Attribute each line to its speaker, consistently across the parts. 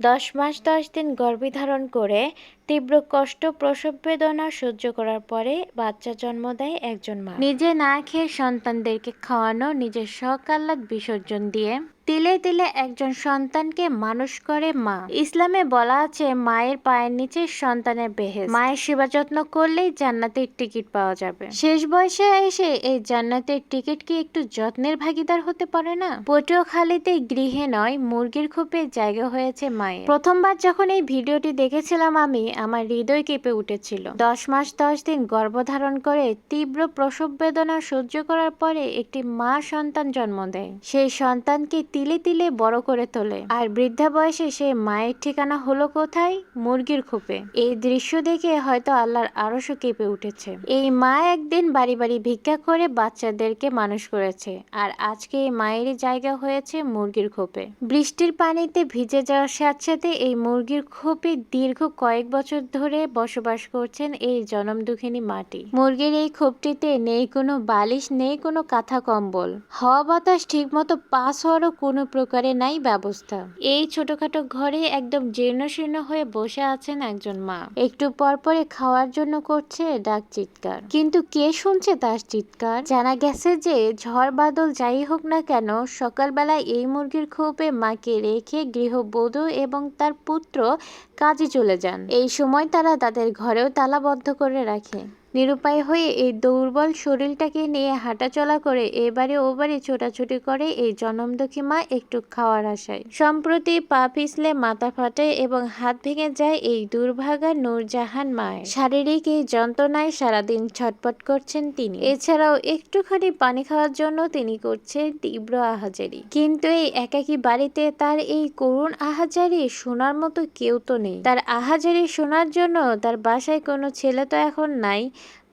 Speaker 1: দশ মাস দশ দিন গর্ভে ধারণ করে তীব্র কষ্ট প্রসব বেদনা সহ্য করার পরে বাচ্চা জন্ম দেয় একজন মা। নিজে না খেয়ে সন্তানদেরকে খাওয়ানো, নিজের আহ্লাদ, বিসর্জন দিয়ে তিলে তিলে একজন সন্তানকে মানুষ করে মা। ইসলামে বলা আছে, মায়ের পায়ের নিচে সন্তানের বেহেস মায়ের সেবা যত্ন করলেই জান্নাতের টিকিট পাওয়া যাবে। শেষ বয়সে এসে এই জান্নাতের টিকিট কি একটু যত্নের ভাগিদার হতে পারে না? পটুয়াখালীতে গৃহে নয়, মুরগির খোপে জায়গা হয়েছে মায়ের। প্রথমবার যখন এই ভিডিওটি দেখেছিলাম আমি আমার হৃদয় কেঁপে উঠেছিল। দশ মাস দশ দিন গর্ভধারণ করে তীব্র প্রসব বেদনা সহ্য করার পরে একটি মা সন্তান জন্ম দেয়। সেই সন্তানকে তিলে তিলে বড় করে তোলে। আর বৃদ্ধা বয়সে সে মায়ের ঠিকানা হলো কোথায়? মুরগির খোপে। এই দৃশ্য দেখে হয়তো আল্লাহর আরশও কেঁপে উঠেছে। এই মা একদিন বাড়ি বাড়ি ভিক্ষা করে বাচ্চাদেরকে মানুষ করেছে। আর আজকে এই মায়েরই জায়গা হয়েছে মুরগির খোপে। বৃষ্টির পানিতে ভিজে যাওয়ার সাথে সাথে এই মুরগির খোপে দীর্ঘ কয়েক বছর ধরে বসবাস করছেন এই জনম দুঃখিনী মাটি। মুরগির এই খোপটিতে নেই কোনো বালিশ, নেই কোনো কাঁথা কম্বল। হাওয়া বাতাস ঠিকমতো পাস হওয়ারও কোনো প্রকারে নাই ব্যবস্থা। এই ছোটখাটো ঘরে একদম জীর্ণশীর্ণ হয়ে বসে আছেন একজন মা। একটু পর পরে খাওয়ার জন্য করছে ডাক চিৎকার। কিন্তু কে শুনছে তার চিৎকার? জানা গেছে যে ঝড় বাদল যাই হোক না কেন, সকালবেলা এই মুরগির খোপে মাকে রেখে গৃহবধূ এবং তার পুত্র কাজে চলে যান। এই সময় তারা তাদের ঘরেও তালাবদ্ধ করে রাখে। নিরুপায় হয়ে এই দুর্বল শরীরটাকে নিয়ে হাঁটাচলা করে এবারে ওবারে ছোটাছুটি করে এই জনমদুখী মা একটু খাওয়ার আশায়। সম্প্রতি পা পিছলে মাথা ফাটে এবং হাত ভেঙে যায় এই দুর্ভাগা নূরজাহান মায়ের। শারীরিক এই যন্ত্রণায় সারাদিন ছটপট করছেন তিনি। এছাড়াও একটুখানি পানি খাওয়ার জন্য তিনি করছেন তীব্র আহাজারি। কিন্তু এই একাকী বাড়িতে তার এই করুণ আহাজারি শোনার মতো কেউ তো নেই। তার আহাজারি শোনার জন্য তার বাসায় কোনো ছেলে তো এখন নাই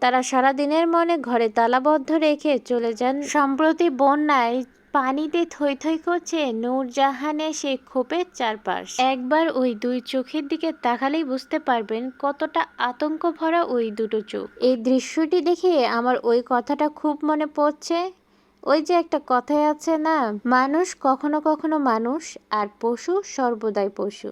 Speaker 1: তারা সারাদিনের মনে ঘরে তালাবদ্ধ রেখে চলে যান। সম্প্রতি বন্যায় পানিতে থই থই করছে নূরজাহানের সেই খোপের চারপাশ। একবার ওই দুই চোখের দিকে তাকালেই বুঝতে পারবেন কতটা আতঙ্ক ভরা ওই দুটো চোখ। এই দৃশ্যটি দেখে আমার ওই কথাটা খুব মনে পড়ছে। ওই যে একটা কথাই আছে না, মানুষ কখনো কখনো মানুষ আর পশু সর্বদাই পশু।